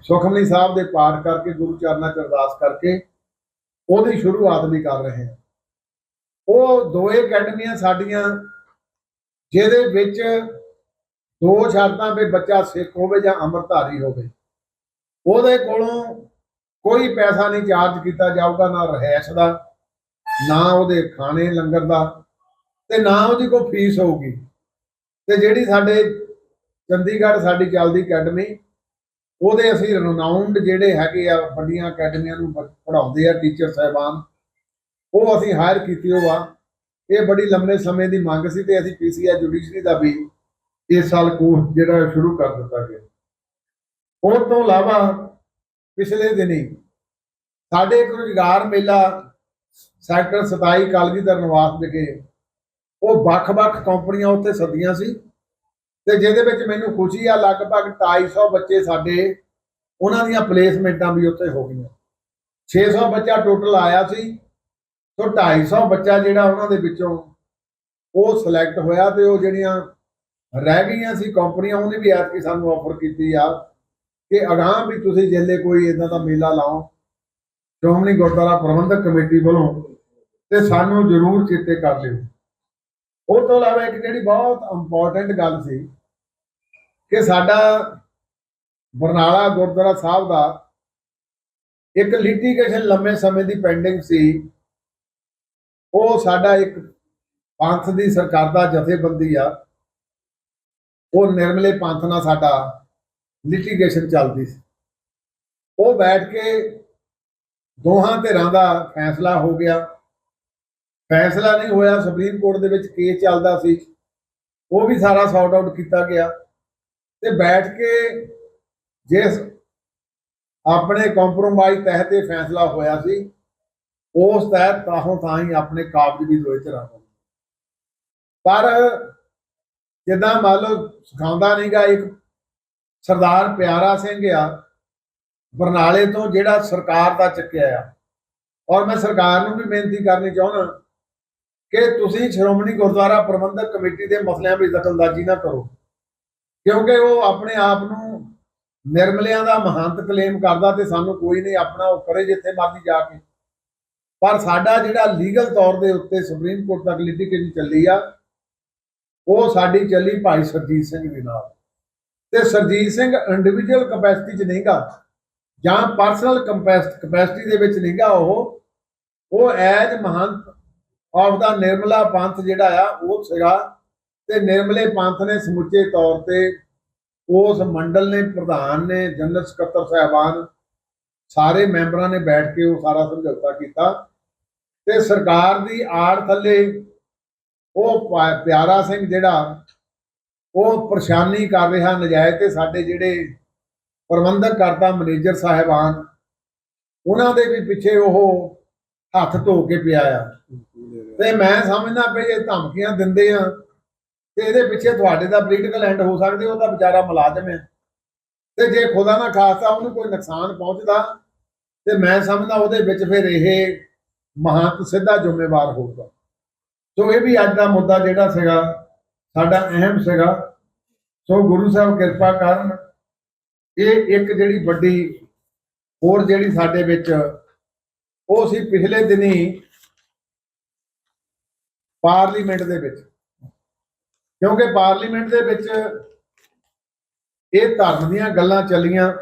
ਸੁਖਮਨੀ ਸਾਹਿਬ ਦੇ ਪਾਠ ਕਰਕੇ, ਗੁਰੂ ਚਰਨਾਂ 'ਚ ਅਰਦਾਸ ਕਰਕੇ ਉਹਦੀ ਸ਼ੁਰੂਆਤ ਵੀ ਕਰ ਰਹੇ ਹਾਂ। ਉਹ ਦੋਏ ਅਕੈਡਮੀਆਂ ਸਾਡੀਆਂ, ਜਿਹਦੇ ਵਿੱਚ ਦੋ ਸ਼ਰਤਾਂ ਵੀ ਬੱਚਾ ਸਿੱਖ ਹੋਵੇ ਜਾਂ ਅੰਮ੍ਰਿਤਧਾਰੀ ਹੋਵੇ। ਉਹਦੇ ਕੋਲੋਂ ਕੋਈ ਪੈਸਾ ਨਹੀਂ ਚਾਰਜ ਕੀਤਾ ਜਾਊਗਾ, ਨਾ ਰਹਿਸ਼ ਦਾ, ਨਾ ਉਹਦੇ ਖਾਣੇ ਲੰਗਰ ਦਾ ਤੇ ਨਾ ਉਹਦੀ ਕੋਈ ਫੀਸ ਹੋਊਗੀ। ਤੇ ਜਿਹੜੀ ਸਾਡੇ ਚੰਡੀਗੜ੍ਹ ਸਾਡੀ ਚੱਲਦੀ ਅਕੈਡਮੀ, ਉਹਦੇ ਅਸੀਂ ਰਨਾਉਂਡ ਜਿਹੜੇ ਹੈਗੇ ਆ, ਵੱਡੀਆਂ ਅਕੈਡਮੀਆਂ ਨੂੰ ਪੜਾਉਂਦੇ ਆ ਟੀਚਰ ਸਹਿਬਾਨ, ਉਹ ਅਸੀਂ ਹਾਇਰ ਕੀਤੀ ਹੋਆ ਇਹ ਬੜੀ ਲੰਮੇ ਸਮੇਂ ਦੀ ਮੰਗ ਸੀ ਤੇ ਅਸੀਂ ਪੀਸੀਆ ਜੁਡੀਸ਼ਰੀ ਦਾ ਵੀ ਇਸ ਸਾਲ ਕੋਰਸ ਜਿਹੜਾ ਸ਼ੁਰੂ ਕਰ ਦਿੱਤਾ ਗਿਆ। ਉਹ ਤੋਂ ਇਲਾਵਾ ਪਿਛਲੇ ਦਿਨੀ ਸਾਡੇ ਇੱਕ ਰੁਜ਼ਗਾਰ ਮੇਲਾ ਸੈਕਟਰ 27 ਕਾਲਗੀਧਰ ਨਿਵਾਸ ਵਿਖੇ ਉਹ ਵੱਖ-ਵੱਖ ਕੰਪਨੀਆਂ ਉੱਥੇ ਸੱਦੀਆਂ ਸੀ ਤੇ ਜਿਹਦੇ ਵਿੱਚ ਮੈਨੂੰ ਖੁਸ਼ੀ ਆ, ਲਗਭਗ 250 ਬੱਚੇ ਸਾਡੇ ਉਹਨਾਂ ਦੀਆਂ ਪਲੇਸਮੈਂਟਾਂ ਵੀ ਉੱਥੇ ਹੋ ਗਈਆਂ। 600 ਬੱਚਾ ਟੋਟਲ ਆਇਆ ਸੀ ਤੋਂ 250 ਬੱਚਾ ਜਿਹੜਾ ਉਹਨਾਂ ਦੇ ਵਿੱਚੋਂ ਉਹ ਸਿਲੈਕਟ ਹੋਇਆ ਤੇ ਉਹ ਜਿਹੜੀਆਂ ਰਹਿ ਗਈਆਂ ਸੀ ਕੰਪਨੀਆਂ, ਉਹਨੇ ਵੀ ਐਤਕੀ ਸਾਨੂੰ ਆਫਰ ਕੀਤੀ ਆ ਕਿ ਅਗਾਂਹ ਵੀ ਤੁਸੀਂ ਜੇਲੇ ਕੋਈ ਇਦਾਂ ਦਾ ਮੇਲਾ ਲਾਓ, ਸ਼੍ਰੋਮਣੀ ਗੁਰਦੁਆਰਾ ਪ੍ਰਬੰਧਕ ਕਮੇਟੀ ਵੱਲੋਂ, ਤੇ ਸਾਨੂੰ ਜ਼ਰੂਰ ਚੇਤੇ ਕਰ ਲਿਓ। ਉਹ ਤੋਂ ਇਲਾਵਾ ਇੱਕ ਜਿਹੜੀ ਬਹੁਤ ਇੰਪੋਰਟੈਂਟ ਗੱਲ ਸੀ ਕਿ ਸਾਡਾ ਬਰਨਾਲਾ ਗੁਰਦੁਆਰਾ ਸਾਹਿਬ ਦਾ ਇੱਕ ਲਿਟੀਗੇਸ਼ਨ ਲੰਮੇ ਸਮੇਂ ਦੀ ਪੈਂਡਿੰਗ ਸੀ। ਉਹ ਸਾਡਾ ਇੱਕ ਪੰਥ ਦੀ ਸਰਕਾਰ ਦਾ ਜਥੇਬੰਦੀ ਆ। ਉਹ ਨਿਰਮਲੇ ਪੰਥ ਨਾਲ ਸਾਡਾ ਲਿਟੀਗੇਸ਼ਨ ਚੱਲਦੀ ਸੀ। ਉਹ ਬੈਠ ਕੇ ਦੋਹਾਂ ਧਿਰਾਂ ਦਾ ਫੈਸਲਾ ਹੋ ਗਿਆ। ਫੈਸਲਾ ਨਹੀਂ ਹੋਇਆ, ਸੁਪਰੀਮ ਕੋਰਟ ਦੇ ਵਿੱਚ ਕੇਸ ਚੱਲਦਾ ਸੀ। ਉਹ ਵੀ ਸਾਰਾ ਸੌਟ ਆਊਟ ਕੀਤਾ ਗਿਆ। ਤੇ ਬੈਠ ਕੇ ਜਿਸ ਆਪਣੇ ਕੰਪਰੋਮਾਈਜ਼ ਤਹਿਤ ਇਹ ਫੈਸਲਾ ਹੋਇਆ ਸੀ, ਉਸ ਤਹਿਤ ਤਾਹੋਂ ਤਾਂ ਹੀ ਆਪਣੇ ਕਾਬਜ ਵੀ ਦੋਏ ਧਿਰਾਂ ਪਰ ਜਿੱਦਾਂ ਮੰਨ ਲਓ ਸਿਖਾਉਂਦਾ ਨਹੀਂਗਾ ਇੱਕ ਸਰਦਾਰ ਪਿਆਰਾ ਸਿੰਘ ਆ, ਬਰਨਾਲੇ ਤੋਂ ਜਿਹੜਾ ਸਰਕਾਰ ਦਾ ਚੱਕਿਆ ਆ। ਔਰ ਮੈਂ ਸਰਕਾਰ ਨੂੰ ਵੀ ਬੇਨਤੀ ਕਰਨੀ ਚਾਹੁੰਦਾ ਕਿ ਤੁਸੀਂ ਸ਼੍ਰੋਮਣੀ ਗੁਰਦੁਆਰਾ ਪ੍ਰਬੰਧਕ ਕਮੇਟੀ ਦੇ ਮਸਲਿਆਂ ਵਿੱਚ ਦਖਲਅੰਦਾਜ਼ੀ ਨਾ ਕਰੋ। ਕਿਉਂਕਿ ਉਹ ਆਪਣੇ ਆਪ ਨੂੰ ਨਿਰਮਲਿਆਂ ਦਾ ਮਹੰਤ ਕਲੇਮ ਕਰਦਾ ਤੇ ਸਾਨੂੰ ਕੋਈ ਨਹੀਂ ਆਪਣਾ ਉਹ ਕਰੇ ਜਿੱਥੇ ਮਰਜ਼ੀ ਜਾ ਕੇ। ਪਰ ਸਾਡਾ ਜਿਹੜਾ ਲੀਗਲ ਤੌਰ ਦੇ ਉੱਤੇ ਸੁਪਰੀਮ ਕੋਰਟ ਤੱਕ ਲਿਟੀਗੇਸ਼ਨ ਚੱਲੀ ਆ ਉਹ ਸਾਡੀ ਚੱਲੀ ਭਾਈ ਸਰਜੀਤ ਸਿੰਘ ਦੇ ਨਾਲ। ਤੇ ਸਰਜੀਤ ਸਿੰਘ ਇੰਡੀਵਿਜੂਅਲ ਕਪੈਸਿਟੀ 'ਚ ਨਹੀਂਗਾ, ਜਾਂ ਪਰਸਨਲ ਕਪੈਸਿਟੀ ਦੇ ਵਿੱਚ ਨਹੀਂਗਾ ਉਹ। ਉਹ as Mahant of the Nirmala Panth ਜਿਹੜਾ ਆ, ਉਹ ਸੀਗਾ। ਤੇ ਨਿਰਮਲੇ ਪੰਥ ਨੇ ਸਮੁੱਚੇ ਤੌਰ ਤੇ ਉਸ ਮੰਡਲ ਨੇ, ਪ੍ਰਧਾਨ ਨੇ, ਜਨਰਲ ਸਕੱਤਰ ਸਾਹਿਬਾਨ, ਸਾਰੇ ਮੈਂਬਰਾਂ ਨੇ ਬੈਠ ਕੇ ਉਹ ਸਾਰਾ ਸਮਝੌਤਾ ਕੀਤਾ। ਤੇ ਸਰਕਾਰ ਦੀ ਆੜ ਥੱਲੇ ਉਹ ਪਾ- ਪਿਆਰਾ ਸਿੰਘ ਜਿਹੜਾ, ਉਹ ਪਰੇਸ਼ਾਨੀ ਕਰ ਰਿਹਾ, ਨਜਾਇਜ਼ ਤੇ ਸਾਡੇ ਜਿਹੜੇ ਪ੍ਰਬੰਧਕ ਕਰਤਾ, ਮੈਨੇਜਰ ਸਾਹਿਬਾਨ, ਉਹਨਾਂ ਦੇ ਵੀ ਪਿੱਛੇ ਉਹ ਹੱਥ ਧੋ ਕੇ ਪਿਆ ਆ। ਤੇ ਮੈਂ ਸਮਝਦਾ ਵੀ ਇਹ ਧਮਕੀਆਂ ਦਿੰਦੇ ਆ, ਤੇ ਇਹਦੇ ਪਿੱਛੇ ਤੁਹਾਡੇ ਦਾ ਪੋਲੀਟੀਕਲ ਐਂਡ ਹੋ ਸਕਦੇ, ਉਹ ਤਾਂ ਵਿਚਾਰਾ ਮੁਲਾਜ਼ਮ ਹੈ ਤੇ ਜੇ ਖੁਦਾ ਨਾ ਖਾਸਾ ਉਹਨੂੰ ਕੋਈ ਨੁਕਸਾਨ ਪਹੁੰਚਦਾ, ਤੇ ਮੈਂ ਸਮਝਦਾ ਉਹਦੇ ਵਿੱਚ ਫਿਰ ਇਹ ਮਹੰਤ ਸਿੱਧਾ ਜ਼ਿੰਮੇਵਾਰ ਹੋਊਗਾ। ਸੋ ਇਹ ਵੀ ਅੱਜ ਦਾ ਮੁੱਦਾ ਜਿਹੜਾ ਸੀਗਾ, ਸਾਡਾ ਅਹਿਮ ਸੀਗਾ। ਸੋ ਗੁਰੂ ਸਾਹਿਬ ਕਿਰਪਾ ਕਰਨ ਇਹ ਇੱਕ ਜਿਹੜੀ ਵੱਡੀ ਹੋਰ ਜਿਹੜੀ ਸਾਡੇ ਵਿੱਚ, ਉਹ ਸੀ ਪਿਛਲੇ ਦਿਨੀ ਪਾਰਲੀਮੈਂਟ ਦੇ ਵਿੱਚ। ਕਿਉਂਕਿ ਪਾਰਲੀਮੈਂਟ ਦੇ ਵਿੱਚ ਇਹ ਧਰਮ ਦੀਆਂ ਗੱਲਾਂ ਚੱਲੀਆਂ।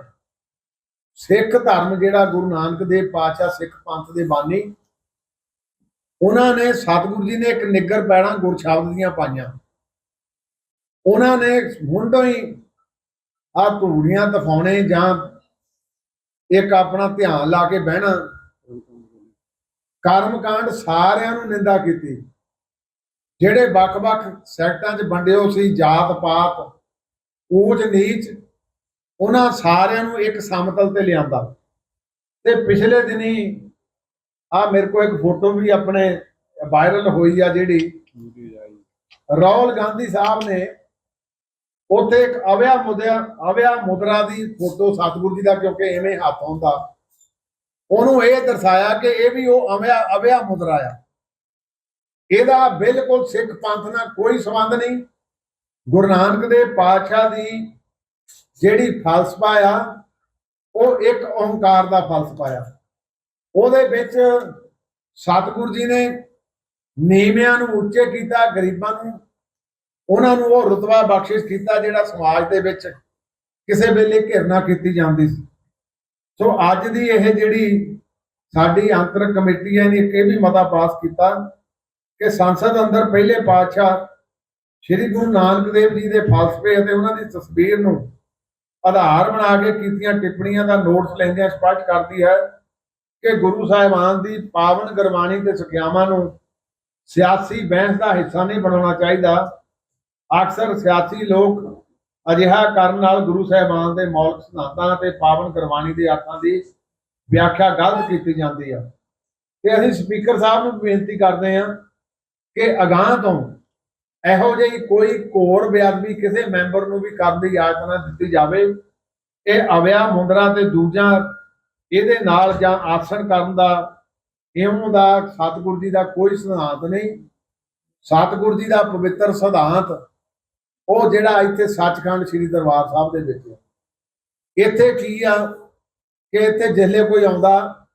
ਸਿੱਖ ਧਰਮ ਜਿਹੜਾ ਗੁਰੂ ਨਾਨਕ ਦੇਵ ਪਾਤਸ਼ਾਹ, ਸਿੱਖ ਪੰਥ ਦੇ ਬਾਨੀ ਉਹਨਾਂ ਨੇ ਸਤਿਗੁਰੂ ਜੀ ਨੇ ਇੱਕ ਨਿੱਗਰ ਪੈਣਾ ਗੁਰ ਸ਼ਬਦ ਦੀਆਂ ਪਾਈਆਂ। ਉਹਨਾਂ ਨੇ ਮੁੰਡੋਂ ਹੀ ਆ ਧੂੜੀਆਂ ਤਫਾਉਣੇ ਜਾਂ ਇੱਕ ਆਪਣਾ ਧਿਆਨ ਲਾ ਕੇ ਬਹਿਣਾ। ਕਰਮਕਾਂਡ ਸਾਰਿਆਂ ਨੂੰ ਨਿੰਦਾ ਕੀਤੀ। ਜਿਹੜੇ ਵੱਖ-ਵੱਖ ਸੈਕਟਾਂ 'ਚ ਵੰਡਿਓ ਸੀ, ਜਾਤ ਪਾਤ, ਊਚ ਨੀਚ, ਉਹਨਾਂ ਸਾਰਿਆਂ ਨੂੰ ਇੱਕ ਸਮਤਲ ਤੇ ਲਿਆਂਦਾ। ਤੇ ਪਿਛਲੇ ਦਿਨੀ ਆ ਮੇਰੇ ਕੋਲ ਇੱਕ ਫੋਟੋ ਵੀ ਆਪਣੇ ਵਾਇਰਲ ਹੋਈ ਆ ਜਿਹੜੀ। ਰਾਹੁਲ ਗਾਂਧੀ ਸਾਹਿਬ ਨੇ ਉੱਥੇ ਇੱਕ ਅਵਿਆ ਮੁਦਰਾ ਅਵਿਆ ਮੁਦਰਾ ਦੀ ਫੋਟੋ ਸਤਿਗੁਰੂ ਜੀ ਦਾ, ਕਿਉਂਕਿ ਐਵੇਂ ਹੱਥ ਹੁੰਦਾ। ਉਹਨੂੰ ਇਹ ਦਰਸਾਇਆ ਕਿ ਇਹ ਵੀ ਉਹ ਅਵਿਆ ਅਵਿਆ ਮੁਦਰਾ ਆ। ਇਹਦਾ ਬਿਲਕੁਲ ਸਿੱਖ ਪੰਥ ਨਾਲ ਕੋਈ ਸੰਬੰਧ ਨਹੀਂ। ਗੁਰੂ ਨਾਨਕ ਦੇਵ ਪਾਤਸ਼ਾਹ ਦੀ ਜਿਹੜੀ ਫਲਸਫਾ ਆ, ਉਹ ਇੱਕ ਓੰਕਾਰ ਦਾ ਫਲਸਫਾ ਆ। ਉਹਦੇ ਵਿੱਚ ਸਤਿਗੁਰੂ ਜੀ ਨੇ ਨੀਵਿਆਂ ਨੂੰ ਉੱਚੇ ਕੀਤਾ, ਗਰੀਬਾਂ ਨੂੰ, ਉਹਨਾਂ ਨੂੰ ਉਹ ਰਤਬਾ ਬਖਸ਼ਿਸ਼ ਕੀਤਾ ਜਿਹੜਾ ਸਮਾਜ ਦੇ ਵਿੱਚ ਕਿਸੇ ਵੇਲੇ ਘਿਰਨਾ ਕੀਤੀ ਜਾਂਦੀ ਸੀ। ਸੋ ਅੱਜ ਦੀ ਇਹ ਜਿਹੜੀ ਸਾਡੀ ਅੰਤਰ ਕਮੇਟੀ ਹੈ ਨੇ ਇਹ ਵੀ ਮਤਾ ਪਾਸ ਕੀਤਾ ਕਿ ਸੰਸਦ ਅੰਦਰ ਪਹਿਲੇ ਪਾਤਸ਼ਾਹ ਸ੍ਰੀ ਗੁਰੂ ਨਾਨਕ ਦੇਵ ਜੀ ਦੇ ਫਲਸਫੇ ਅਤੇ ਉਹਨਾਂ ਦੀ ਤਸਵੀਰ ਨੂੰ ਆਧਾਰ ਬਣਾ ਕੇ ਕੀਤੀਆਂ ਟਿੱਪਣੀਆਂ ਦਾ ਨੋਟਸ ਲੈਂਦਿਆਂ ਸਪਸ਼ਟ ਕਰਦੀ ਹੈ ਕਿ ਗੁਰੂ ਸਾਹਿਬਾਨ ਦੀ ਪਾਵਨ ਗੁਰਬਾਣੀ ਤੇ ਸਿੱਖਿਆਵਾਂ ਨੂੰ ਸਿਆਸੀ ਬਹਿਸ ਦਾ ਹਿੱਸਾ ਨਹੀਂ ਬਣਾਉਣਾ ਚਾਹੀਦਾ। ਅਕਸਰ ਸਿਆਸੀ ਲੋਕ ਅਜਿਹਾ ਕਰਨ ਨਾਲ ਗੁਰੂ ਸਾਹਿਬਾਨ ਦੇ ਮੌਲਿਕ ਸਿਧਾਂਤਾਂ ਤੇ ਪਾਵਨ ਗੁਰਬਾਣੀ ਦੇ ਅਰਥਾਂ ਦੀ ਵਿਆਖਿਆ ਗਲਤ ਕੀਤੀ ਜਾਂਦੀ ਆ। ਤੇ ਅਸੀਂ ਸਪੀਕਰ ਸਾਹਿਬ ਨੂੰ ਬੇਨਤੀ ਕਰਦੇ ਹਾਂ ਕਿ ਅਗਾਹ ਤੋਂ ਇਹੋ ਜਿਹੀ ਕੋਈ ਘੋਰ ਬੇਅਦਬੀ ਕਿਸੇ ਮੈਂਬਰ ਨੂੰ ਵੀ ਕਰਨ ਦੀ ਇਜਾਜ਼ਤ ਨਾ ਦਿੱਤੀ ਜਾਵੇ। ਇਹ ਅਵਿਆ ਮੁੰਦਰਾ ਤੇ ਦੂਜਾ ਇਹਦੇ ਨਾਲ ਜਾਂ ਆਸਣ ਕਰਨ ਦਾ, ਇਉਂ ਦਾ ਸਤਿਗੁਰ ਜੀ ਦਾ ਕੋਈ ਸਿਧਾਂਤ ਨਹੀਂ। ਸਤਿਗੁਰੂ ਜੀ ਦਾ ਪਵਿੱਤਰ ਸਿਧਾਂਤ, ਉਹ ਜਿਹੜਾ ਇੱਥੇ ਸੱਚਖੰਡ ਸ੍ਰੀ ਦਰਬਾਰ ਸਾਹਿਬ ਦੇ ਵਿੱਚ ਹੈ। ਇੱਥੇ ਕੀ ਆ ਕਿ ਇੱਥੇ ਜਿਸਲੇ ਕੋਈ ਆਉਂਦਾ,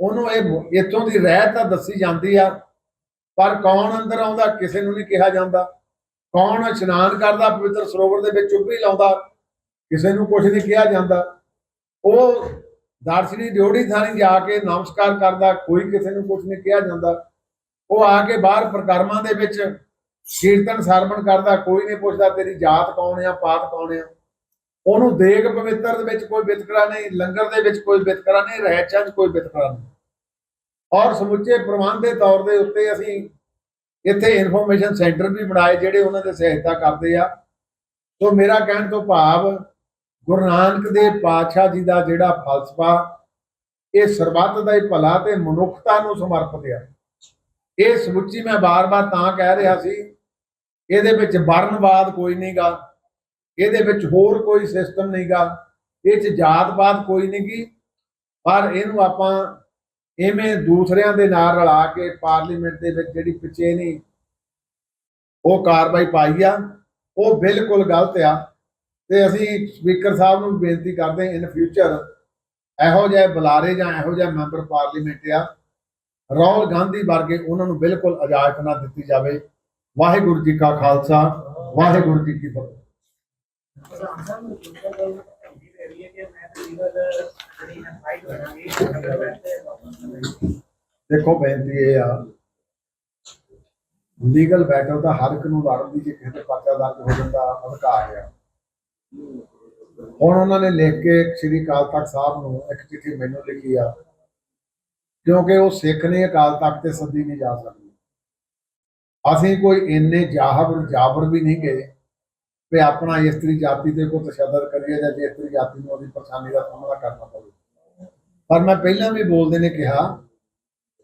ਉਹਨੂੰ ਇਹ ਇੱਥੋਂ ਦੀ ਰਹਿਤ ਤਾਂ ਦੱਸੀ ਜਾਂਦੀ ਆ, ਪਰ ਕੌਣ ਅੰਦਰ ਆਉਂਦਾ, ਕਿਸੇ ਨੂੰ ਨਹੀਂ ਕਿਹਾ ਜਾਂਦਾ। ਕੌਣ ਇਸ਼ਨਾਨ ਕਰਦਾ, ਪਵਿੱਤਰ ਸਰੋਵਰ ਦੇ ਵਿੱਚ ਚੁੱਭੀ ਲਾਉਂਦਾ, ਕਿਸੇ ਨੂੰ ਕੁਝ ਨਹੀਂ ਕਿਹਾ ਜਾਂਦਾ। ਉਹ ਦਰਸ਼ਨੀ ਡਿਓੜੀ ਥਾਣੀ ਜਾ ਕੇ ਨਮਸਕਾਰ ਕਰਦਾ, ਕੋਈ ਕਿਸੇ ਨੂੰ ਕੁਝ ਨਹੀਂ ਕਿਹਾ ਜਾਂਦਾ। ਉਹ ਆ ਕੇ ਬਾਹਰ ਪ੍ਰਕਰਮਾਂ ਦੇ ਵਿੱਚ ਕੀਰਤਨ ਸਰਵਣ ਕਰਦਾ, ਕੋਈ ਨਹੀਂ ਪੁੱਛਦਾ ਤੇਰੀ ਜਾਤ ਕੌਣ ਆ, ਪਾਤ ਕੌਣ ਆ। ਉਹਨੂੰ ਦੇਗ ਪਵਿੱਤਰ ਦੇ ਵਿੱਚ ਕੋਈ ਵਿਤਕਰਾ ਨਹੀਂ, ਲੰਗਰ ਦੇ ਵਿੱਚ ਕੋਈ ਵਿਤਕਰਾ ਨਹੀਂ ਰਹਿਚਾਂ 'ਚ ਕੋਈ ਵਿਤਕਰਾ ਨਹੀਂ। ਔਰ ਸਮੁੱਚੇ ਪ੍ਰਬੰਧ ਦੇ ਤੌਰ ਦੇ ਉੱਤੇ ਅਸੀਂ ਇੱਥੇ ਇਨਫੋਰਮੇਸ਼ਨ ਸੈਂਟਰ ਵੀ ਬਣਾਏ, ਜਿਹੜੇ ਉਹਨਾਂ ਦੇ ਸਹਾਇਤਾ ਕਰਦੇ ਆ। ਸੋ ਮੇਰਾ ਕਹਿਣ ਤੋਂ ਭਾਵ ਗੁਰੂ ਨਾਨਕ ਦੇਵ ਪਾਤਸ਼ਾਹ ਜੀ ਦਾ ਜਿਹੜਾ ਫਲਸਫਾ, ਇਹ ਸਰਬੱਤ ਦਾ ਹੀ ਭਲਾ ਤੇ ਮਨੁੱਖਤਾ ਨੂੰ ਸਮਰਪਿਤ ਆ। ਇਹ ਸਮੁੱਚੀ ਮੈਂ ਬਾਰ-ਬਾਰ ਤਾਂ ਕਹਿ ਰਿਹਾ ਸੀ, ਇਹਦੇ ਵਿੱਚ ਵਰਨਵਾਦ ਕੋਈ ਨਹੀਂਗਾ ਇਹਦੇ ਵਿੱਚ ਹੋਰ ਕੋਈ ਸਿਸਟਮ ਨਹੀਂਗਾ ਇਹ ਚ ਜਾਤ-ਪਾਤ ਕੋਈ ਨਹੀਂਗੀ ਪਰ ਇਹਨੂੰ ਆਪਾਂ ਐਵੇਂ ਦੂਸਰਿਆਂ ਦੇ ਨਾਲ ਰਲਾ ਕੇ ਪਾਰਲੀਮੈਂਟ ਦੇ ਵਿੱਚ ਜਿਹੜੀ ਪਿੱਛੇ ਨਹੀਂ ਉਹ ਕਾਰਵਾਈ ਪਾਈ ਆ, ਉਹ ਬਿਲਕੁਲ ਗਲਤ ਆ। ਤੇ ਅਸੀਂ ਸਪੀਕਰ ਸਾਹਿਬ ਨੂੰ ਬੇਨਤੀ ਕਰਦੇ ਇਨ ਫਿਊਚਰ ਇਹੋ ਜਿਹੇ ਬੁਲਾਰੇ ਜਾਂ ਇਹੋ ਜਿਹੇ ਮੈਂਬਰ ਪਾਰਲੀਮੈਂਟ ਆ, ਰਾਹੁਲ ਗਾਂਧੀ ਵਰਗੇ ਉਹਨਾਂ ਨੂੰ ਬਿਲਕੁਲ ਇਜਾਜ਼ਤ ਨਾ ਦਿੱਤੀ ਜਾਵੇ। ਵਾਹਿਗੁਰੂ ਜੀ ਕਾ ਖਾਲਸਾ, ਵਾਹਿਗੁਰੂ ਜੀ ਕੀ ਫਤਿਹ। ਦੇਖੋ ਬੇਨਤੀ ਇਹ ਆ ਲੀਗਲ ਬੈਟਲ ਦਾ ਹਰ ਇੱਕ ਨੂੰ ਲੜਨ ਦੀ ਜੇ ਕਿਸੇ ਤੇ ਪਰਚਾ ਦਰਜ ਹੋ ਜਾਂਦਾ, ਅਧਿਕਾਰ ਆ। ਹੁਣ ਉਹਨਾਂ ਨੇ ਲਿਖ ਕੇ ਸ੍ਰੀ ਅਕਾਲ ਤਖਤ ਸਾਹਿਬ ਨੂੰ ਇੱਕ ਚਿੱਠੀ ਮੈਨੂੰ ਲਿਖੀ ਆ, ਕਿਉਂਕਿ ਉਹ ਸਿੱਖ ਨੇ ਅਕਾਲ ਤਖਤ ਤੇ ਸੱਦੀ ਨਹੀਂ ਜਾ ਸਕਦੀ। ਅਸੀਂ ਕੋਈ ਇੰਨੇ ਜਾਹਰ ਜਾਬਰ ਵੀ ਨਹੀਂ ਗਏ ਵੀ ਆਪਣਾ ਇਸਤਰੀ ਜਾਤੀ ਤੇ ਕੋਈ ਤਸ਼ੱਦਦ ਕਰੀਏ ਜਾਂ ਜੇ ਇਸਤਰੀ ਜਾਤੀ ਨੂੰ ਉਹਦੀ ਪਰੇਸ਼ਾਨੀ ਦਾ ਸਾਹਮਣਾ ਕਰਨਾ ਪਵੇ। ਪਰ ਮੈਂ ਪਹਿਲਾਂ ਵੀ ਬੋਲਦੇ ਨੇ ਕਿਹਾ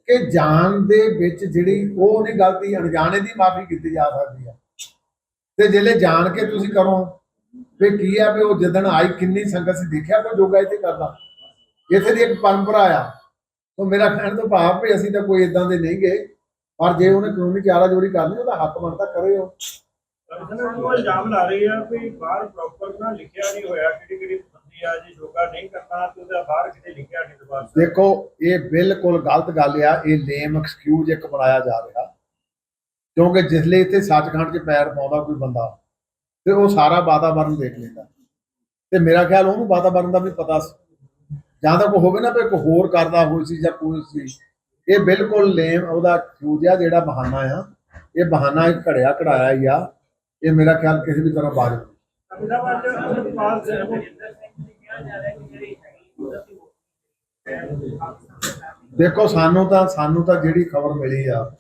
ਕਿ ਜਾਣ ਦੇ ਵਿੱਚ ਜਿਹੜੀ ਉਹ ਨਹੀਂ ਗਲਤੀ, ਅਣਜਾਣੇ ਦੀ ਮਾਫੀ ਕੀਤੀ ਜਾ ਸਕਦੀ ਹੈ ਤੇ ਜਿਹੜੇ ਜਾਣ ਕੇ ਤੁਸੀਂ ਕਰੋ ਵੀ ਕੀ ਆ ਵੀ ਉਹ ਜਿੱਦਣ ਆਈ ਕਿੰਨੀ ਸੰਗਤ ਸੀ ਦੇਖਿਆ ਕੋਈ ਜੋਗਾ ਇੱਥੇ ਕਰਦਾ? ਇੱਥੇ ਦੀ ਇੱਕ ਪਰੰਪਰਾ ਆ। ਉਹ ਮੇਰਾ ਕਹਿਣ ਤੋਂ ਭਾਵ ਵੀ ਅਸੀਂ ਤਾਂ ਕੋਈ ਇਦਾਂ ਦੇ ਨਹੀਂ ਗਏ। ਪਰ ਜੇ ਉਹਨੇ ਕਾਨੂੰਨੀ ਚਾਰਾ ਜੋੜੀ ਕਰਨੀ ਉਹਦਾ ਹੱਕ ਬਣਦਾ ਕਰੇ ਉਹ। ਕਮਿਸ਼ਨਰ ਨੂੰ ਇਲਜ਼ਾਮ ਲਾ ਰਹੀ ਆ ਵੀ ਬਾਹਰ ਪ੍ਰੋਪਰ ਨਾ ਲਿਖਿਆ ਨਹੀਂ ਹੋਇਆ ਕਿਹੜੀ ਕਿਹੜੀ ਬੰਦੀ ਆ ਜੇ ਯੋਗਾ ਨਹੀਂ ਕਰਨਾ ਤੇ ਉਹਦਾ ਬਾਹਰ ਕਿਤੇ ਲਿਖਿਆ ਨਹੀਂ ਦੁਬਾਰਾ ਦੇਖੋ ਇਹ ਬਿਲਕੁਲ ਗਲਤ ਗੱਲ ਆ ਇਹ ਲੇਮ ਐਕਸਕਿਊਜ਼ ਇੱਕ ਬਣਾਇਆ ਜਾ ਰਿਹਾ। ਕਿਉਂਕਿ ਜਿਸਲੇ ਇੱਥੇ ਸੱਚਖੰਡ 'ਚ ਪੈਰ ਪਾਉਂਦਾ ਕੋਈ ਬੰਦਾ। ਤੇ ਉਹ ਸਾਰਾ ਵਾਤਾਵਰਨ ਦੇਖ ਲੈਂਦਾ। ਤੇ ਮੇਰਾ ਖਿਆਲ ਉਹਨੂੰ ਵਾਤਾਵਰਨ ਦਾ ਵੀ ਪਤਾ ਸੀ। ਜਾਂ ਤਾਂ ਕੋਈ ਹੋਵੇ ਨਾ ਕੋਈ ਹੋਰ ਕਰਦਾ ਹੋਈ ਸੀ ਜਾਂ ਕੋਈ ਸੀ। ਇਹ ਬਿਲਕੁਲ ਲੇਮ ਉਹਦਾ ਐਕਸਕਿਊਜ਼ ਜਿਹੜਾ ਬਹਾਨਾ ਆ, ਇਹ ਬਹਾਨਾ ਇੱਕ ਘੜਿਆ ਘੜਾਇਆ ਹੀ ਆ। ਇਹ ਮੇਰਾ ਖਿਆਲ ਕਿਸੇ ਵੀ ਤਰ੍ਹਾਂ ਬਾਜ ਦੇਖੋ, ਸਾਨੂੰ ਤਾਂ ਸਾਨੂੰ ਤਾਂ ਜਿਹੜੀ ਖਬਰ ਮਿਲੀ ਆ,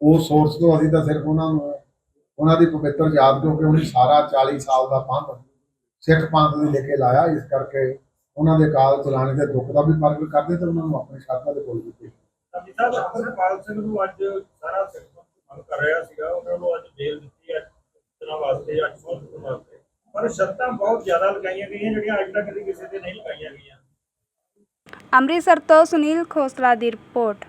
ਉਹ ਸੋਰਸ ਤੋਂ ਅਸੀਂ ਤਾਂ ਸਿਰਫ ਉਹਨਾਂ ਨੂੰ ਉਹਨਾਂ ਦੀ ਪਵਿੱਤਰ ਯਾਦ ਕਿਉਂਕਿ ਉਹਨੇ ਸਾਰਾ 40 ਸਾਲ ਦਾ ਪੰਥ ਸਿੱਖ ਪੰਥ ਦੇ ਲੈ ਕੇ ਲਾਇਆ ਇਸ ਕਰਕੇ ਉਹਨਾਂ ਦੇ ਕਾਲ ਚਲਾਣੇ ਦੇ ਦੁੱਖ ਦਾ ਵੀ ਪ੍ਰਗਟ ਕਰਦੇ ਤੇ ਉਹਨਾਂ ਨੂੰ ਆਪਣੀ ਸ਼ਰਧਾ ਦੇ ਕੋਲ ਦਿੱਤੇ ਅਮਿਤਾਬ ਅਮਰਪਾਲ ਸਿੰਘ ਨੂੰ ਅੱਜ ਸਾਰਾ ਸਿੱਖ ਮੰਗ ਕਰ ਰਿਹਾ ਸੀਗਾ ਉਹਨਾਂ ਨੂੰ ਅੱਜ ਬੇਲ ਦਿੱਤੀ ਹੈ ਦਿਨਾਂ ਵਾਸਤੇ ਅੱਜ ਬਹੁਤ ਦਿਨ ਵਾਸਤੇ। ਪਰ ਸ਼ਰਤਾਂ ਬਹੁਤ ਜ਼ਿਆਦਾ ਲਗਾਈਆਂ ਗਈਆਂ ਜਿਹੜੀਆਂ ਅੱਜ ਤੱਕ ਕਦੀ ਕਿਸੇ ਤੇ ਨਹੀਂ ਲਗਾਈਆਂ ਗਈਆਂ। ਅੰਮ੍ਰਿਤਸਰ ਤੋਂ ਸੁਨੀਲ ਖੋਸਲਾ ਦੀ ਰਿਪੋਰਟ।